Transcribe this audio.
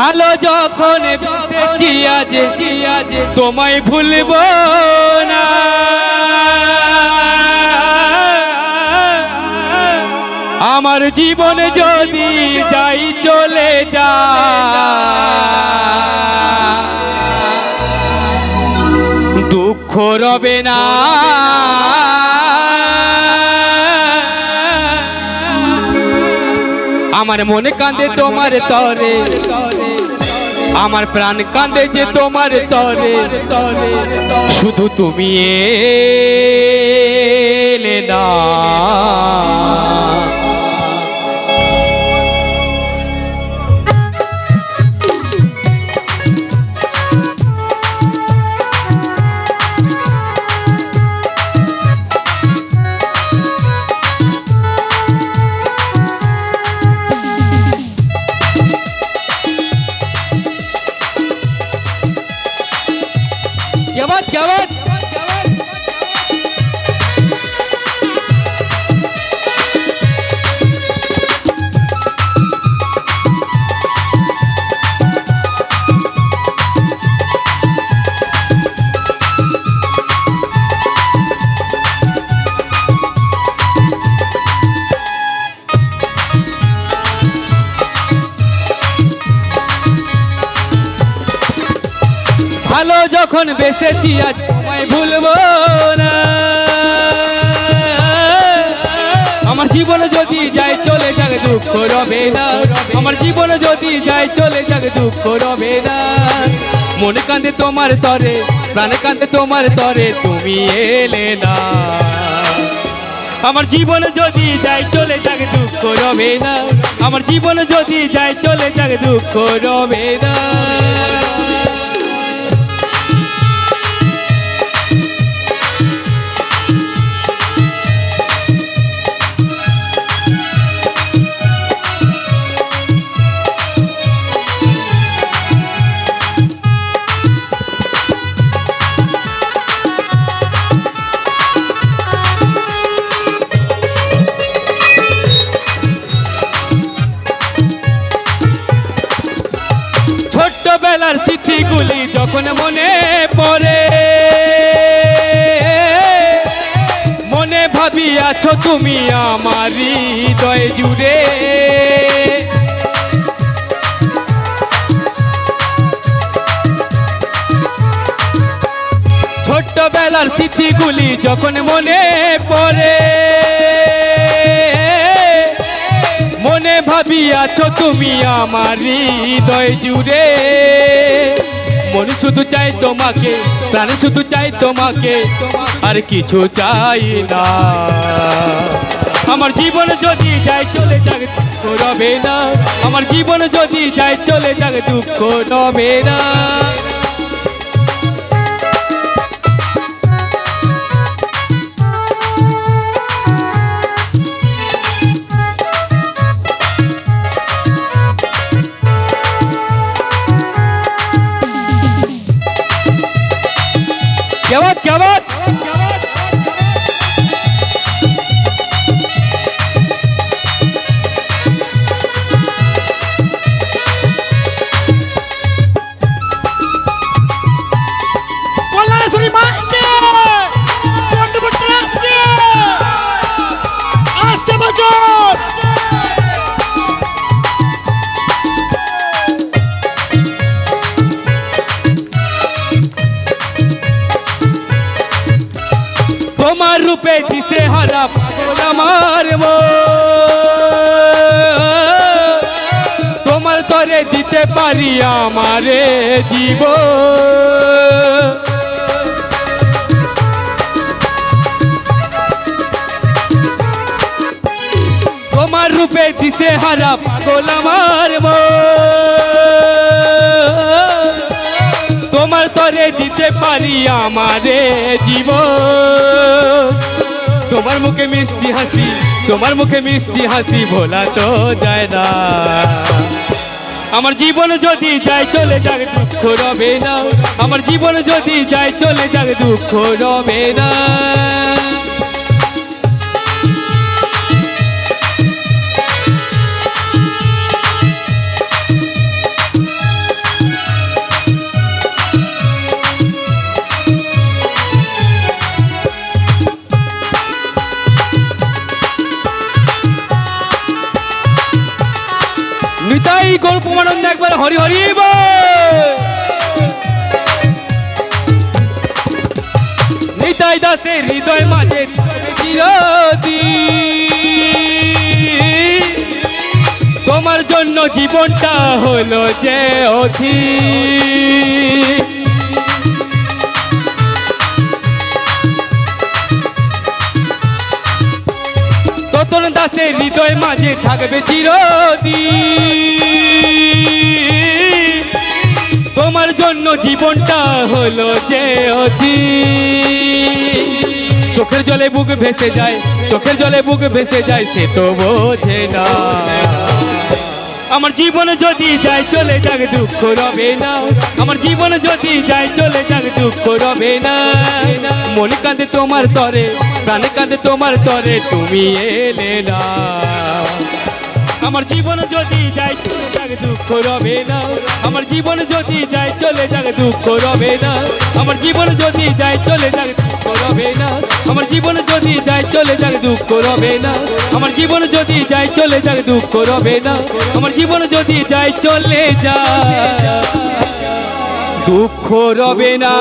ভালো যখন বেঁচেছি আজ, তোমায় ভুলব না। আমার জীবন যদি যাই চলে যা। দুঃখ রবে না। আমার মনে কাঁদে তোমার তরে। আমার প্রাণ কাঁদে যে তোমার তরে। শুধু তুমি এলে না। যখন বেসেছি আজ, তোমায় ভুলবো না। আমার জীবনে যদি যাই চলে যাক দুঃখ রবে না। আমার জীবনে যদি যাই চলে যাক দুঃখ রবে না। মনে কান্দে তোমার তরে, প্রাণে কান্দে তোমার তরে, তুমি এলে না। আমার জীবনে যদি যাই চলে যাক দুঃখ রবে না। আমার জীবনে যদি যাই চলে যাক দুঃখ রবে না। ছোট্টবেলার স্মৃতিগুলি যখন মনে পড়ে, মনে ভাবি আছো তুমি আমার হৃদয় জুড়ে। ছোট্টবেলার স্মৃতিগুলি যখন মনে পড়ে আছো তুমি আমার হৃদয় জুড়ে। মন শুধু চাই তোমাকে, প্রাণ শুধু চাই তোমাকে, আর কিছু চাই না। আমার জীবন যদি যাই চলে যাক, দুঃখ রবে না। আমার জীবন যদি যাই চলে যাক, দুঃখ নবে না। রূপে দিশে হারা পাগল আমার তোমার তরে দিতে পারি আমারে জীব তোমার রূপে দিশে হারা পাগল আমার মন। তোমার তরে দিতে পারি আমারে জীবন। তোমার মুখে মিষ্টি হাসি, তোমার মুখে মিষ্টি হাসি ভোলা তো যায় না। আমার জীবন যদি যায়, চলে যাক দুঃখ রবে না। আমার জীবন যদি যায়, চলে যাক দুঃখ রবে না। নিতাই গল্প আনন্দ একবার হরি হরি। নিতাই দাসের হৃদয় মাঝে তোমার জন্য জীবনটা হলো যে অধিক দাসের হৃদয় মাঝে থাকবে চিরদি তোমার জন্য জীবনটা হলো যে অতি চোখের জলে বুক ভেসে যায়, চোখের জলে বুক ভেসে যায়, সে তো বোঝে না। আমার জীবন যদি যায়, চলে যাক দুঃখ রবে না। আমার জীবন যদি যায়, চলে যাক দুঃখ রবে না। মন কাঁদে তোমার তরে প্রাণ কাঁদে তোমার তরে, তুমি এলে না। আমার জীবন যদি যায়, চলে যাক দুঃখ রবে না। আমার জীবন যদি যায়, চলে যাক দুঃখ রবে না। আমার জীবন যদি যায়, চলে যাক দুঃখ রবে না। আমার জীবন যদি যায়, চলে যাক দুঃখ রবে না। আমার জীবন যদি যায়, চলে যাক দুঃখ রবে না। আমার জীবন যদি যায়, চলে যায় দুঃখ রবে না।